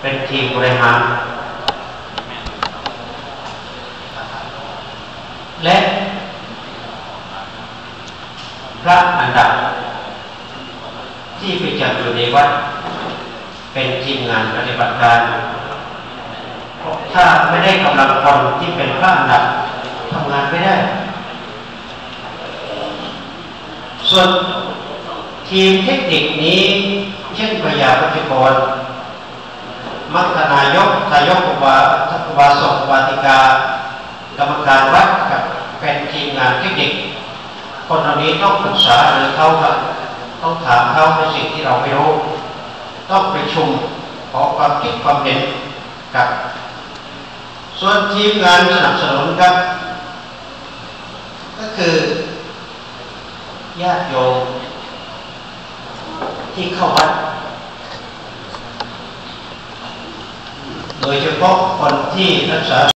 เป็นทีมบริหารและ พระอันดับ ที่ไปจัดอยู่ในวัด เป็นทีมงานปฏิบัติการถ้าไม่ได้กำลังคนที่เป็นพระอันดับทำงานไม่ได้ ส่วนทีมเทคนิคนี้ เช่นพยาปัจจุบัน มัคณายกทายกอุบาอุบาสกอุบาติกา กรรมการวัดกับเป็นทีมงานเทคนิค คนเหล่านี้ต้องปรึกษาหรือเข้าครับต้องถามเขาในสิ่งที่เราไม่รู้ ต้องประชุมขอความคิดความเห็นกับ ส่วนทีมงานสนับสนุนครับ ก็คือญาติโยมที่เข้าวัด ยเฉพาะคนที่รักษา